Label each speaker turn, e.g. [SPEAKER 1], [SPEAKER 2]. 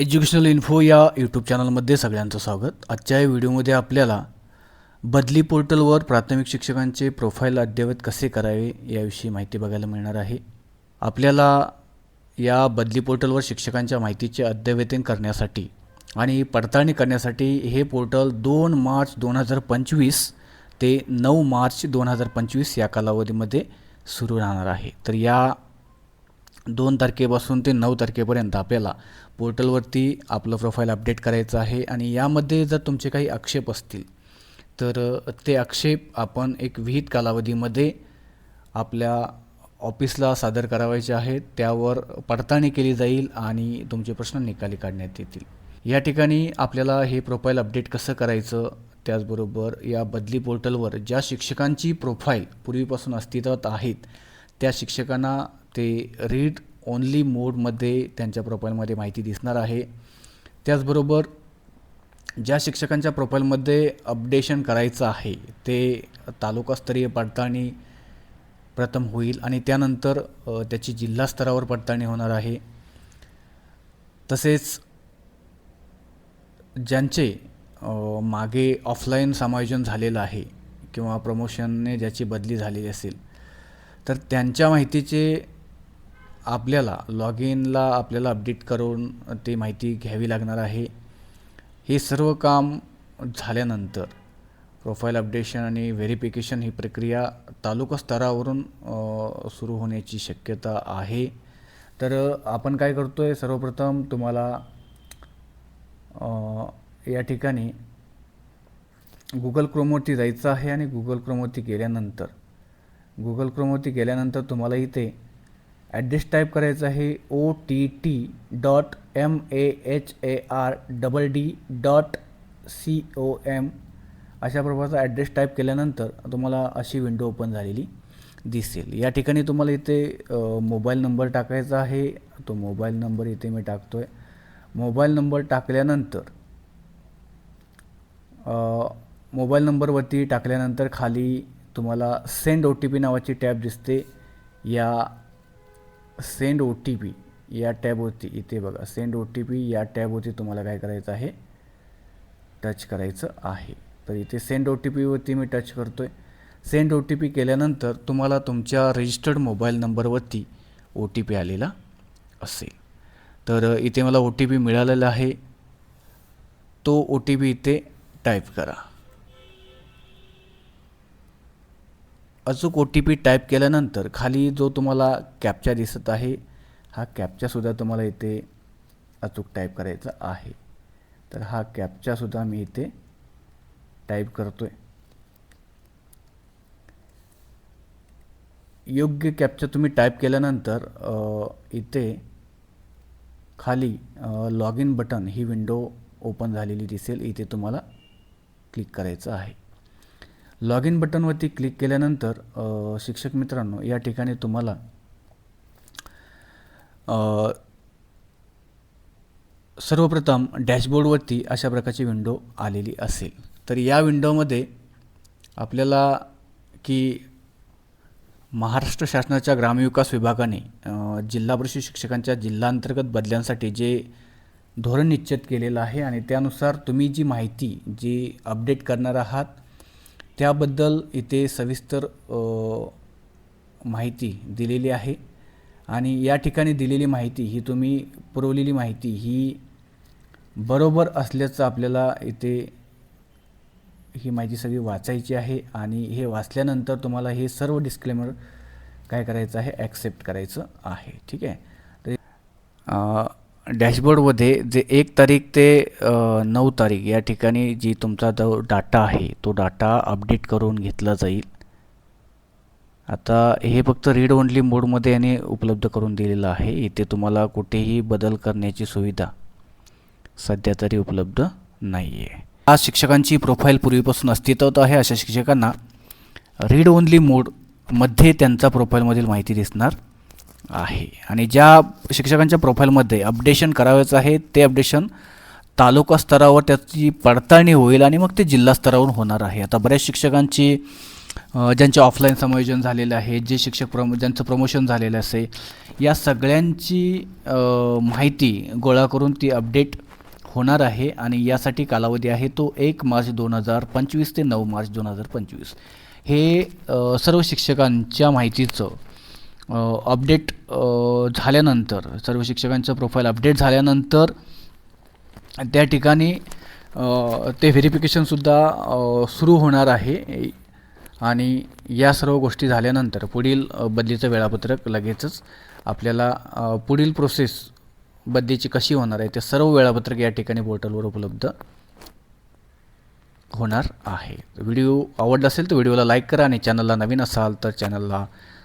[SPEAKER 1] Educational info या YouTube चॅनलमध्ये सगळ्यांचं स्वागत. आजच्या या व्हिडिओमध्ये आपल्याला बदली पोर्टलवर प्राथमिक शिक्षकांचे प्रोफाईल अद्ययावत कसे करावे याविषयी माहिती बघायला मिळणार आहे. आपल्याला या बदली पोर्टलवर शिक्षकांच्या माहितीचे अद्ययावतन करण्यासाठी आणि पडताळणी करण्यासाठी हे पोर्टल दोन मार्च दोन हजार पंचवीस ते नऊ मार्च दोन हजार पंचवीस या कालावधीमध्ये सुरू राहणार आहे. तर या दोन तारखेपासून ते नऊ तारखेपर्यंत आपल्याला पोर्टलवरती आपलं प्रोफाईल अपडेट करायचं आहे आणि यामध्ये जर तुमचे काही आक्षेप असतील तर ते आक्षेप आपण एक विहित कालावधीमध्ये आपल्या ऑफिसला सादर करावायचे आहेत. त्यावर पडताळणी केली जाईल आणि तुमचे प्रश्न निकाली काढण्यात येतील. या ठिकाणी आपल्याला हे प्रोफाईल अपडेट कसं करायचं? त्याचबरोबर या बदली पोर्टलवर ज्या शिक्षकांची प्रोफाईल पूर्वीपासून अस्तित्वात आहेत त्या शिक्षकांना ते रीड ओनली मोडमध्ये त्यांच्या प्रोफाईलमध्ये माहिती दिसणार आहे. त्याचबरोबर ज्या शिक्षकांच्या प्रोफाईलमध्ये अपडेशन करायचं आहे ते तालुकास्तरीय पडताळणी प्रथम होईल आणि त्यानंतर त्याची जिल्हा स्तरावर पडताळणी होणार आहे. तसेच ज्यांचे मागे ऑफलाईन समायोजन झालेलं आहे किंवा प्रमोशनने ज्याची बदली झालेली असेल तर त्यांच्या माहितीचे आपल्याला लॉग इनला आपल्याला अपडेट करून ती माहिती घ्यावी लागणार आहे. हे सर्व काम झाल्यानंतर प्रोफाईल अपडेशन आणि व्हेरिफिकेशन ही प्रक्रिया तालुका स्तरावरून सुरू होण्याची शक्यता आहे. तर आपण काय करतो आहे सर्वप्रथम तुम्हाला या ठिकाणी गुगल क्रोमवरती जायचं आहे आणि गुगल क्रोमवरती गेल्यानंतर गुगल क्रोमवरती गेल्यानंतर तुम्हाला इथे ॲड्रेस टाईप करायचा आहे O T T dot M A H A R double D dot C O M अशा प्रकारचा ॲड्रेस टाईप केल्यानंतर तुम्हाला अशी विंडो ओपन झालेली दिसेल. या ठिकाणी तुम्हाला इथे मोबाईल नंबर टाकायचा आहे. तो मोबाईल नंबर इथे मी टाकतो आहे मोबाईल नंबर टाकल्यानंतर मोबाईल नंबरवरती टाकल्यानंतर खाली तुम्हाला सेंड ओ टी पी नावाची टॅब दिसते. या सेंड ओ टी पी या टॅबवरती इथे बघा सेंड ओ टी पी या टॅबवरती तुम्हाला काय करायचं आहे? टच करायचं आहे. तर इथे सेंड ओ टी पीवरती मी टच करतो आहे सेंड ओ टी पी केल्यानंतर तुम्हाला तुमच्या रजिस्टर्ड मोबाईल नंबरवरती ओ टी पी आलेला असेल. तर इथे मला ओ टी पी मिळालेला आहे. तो ओ टी पी इथे टाईप करा. अचूक ओ टी पी टाईप केल्यानंतर खाली जो तुम्हाला कॅप्चा दिसत आहे हा कॅप्चासुद्धा तुम्हाला इथे अचूक टाईप करायचा आहे. तर हा कॅप्चासुद्धा मी इथे टाईप करतो आहे योग्य कॅप्चा तुम्ही टाईप केल्यानंतर इथे खाली लॉग इन बटन ही विंडो ओपन झालेली दिसेल. इथे तुम्हाला क्लिक करायचं आहे. लॉग इन बटनवरती क्लिक केल्यानंतर शिक्षक मित्रांनो या ठिकाणी तुम्हाला सर्वप्रथम डॅशबोर्डवरती अशा प्रकारची विंडो आलेली असेल. तर या विंडोमध्ये आपल्याला की महाराष्ट्र शासनाच्या ग्रामविकास विभागाने जिल्हा परिषद शिक्षकांच्या जिल्हांतर्गत बदल्यांसाठी जे धोरण निश्चित केलेलं आहे आणि त्यानुसार तुम्ही जी माहिती जी अपडेट करणार आहात त्याबद्दल इथे सविस्तर माहिती दिलेली आहे. आणि या ठिकाणी दिलेली माहिती ही तुम्ही पुरवलेली माहिती ही बरोबर असल्याचं आपल्याला इथे ही माहिती सगळी वाचायची आहे. आणि हे वाचल्यानंतर तुम्हाला हे सर्व डिस्क्लेमर काय करायचं आहे? ॲक्सेप्ट करायचं आहे. ठीक आहे? तर डॅशबोर्डमध्ये जे एक तारीख ते नऊ तारीख या ठिकाणी जी तुमचा जो डाटा आहे तो डाटा अपडेट करून घेतला जाईल. आता हे फक्त रीड ओनली मोडमध्ये याने उपलब्ध करून दिलेलं आहे. इथे तुम्हाला कुठेही बदल करण्याची सुविधा सध्या तरी उपलब्ध नाही आहे आज शिक्षकांची प्रोफाईल पूर्वीपासून अस्तित्वात आहे अशा शिक्षकांना रीड ओनली मोडमध्ये त्यांचा प्रोफाईलमधील माहिती दिसणार. आहे. आणि ज्या शिक्षकांच्या प्रोफाईलमध्ये अपडेशन करावायचं आहे ते अपडेशन तालुका स्तरावर त्याची पडताळणी होईल आणि मग ते जिल्हा स्तरावरून होणार आहे. आता बऱ्याच शिक्षकांची ज्यांचे ऑफलाईन समायोजन झालेलं आहे जे शिक्षक प्रमो ज्यांचं प्रमोशन झालेलं असेल या सगळ्यांची माहिती गोळा करून ती अपडेट होणार आहे आणि यासाठी कालावधी आहे तो एक मार्च दोन हजार पंचवीस ते नऊ मार्च दोन हजार पंचवीस. हे सर्व शिक्षकांच्या माहितीचं अपडेट झाल्यानंतर सर्व शिक्षकांचं प्रोफाईल अपडेट झाल्यानंतर त्या ठिकाणी ते व्हेरिफिकेशनसुद्धा सुरू होणार आहे. आणि या सर्व गोष्टी झाल्यानंतर पुढील बदलीचं वेळापत्रक लगेचच आपल्याला पुढील प्रोसेस बदलीची कशी होणार आहे ते सर्व वेळापत्रक या ठिकाणी पोर्टलवर उपलब्ध होणार आहे. व्हिडिओ आवडला असेल तर व्हिडिओला लाईक करा आणि चॅनलला नवीन असाल तर चॅनलला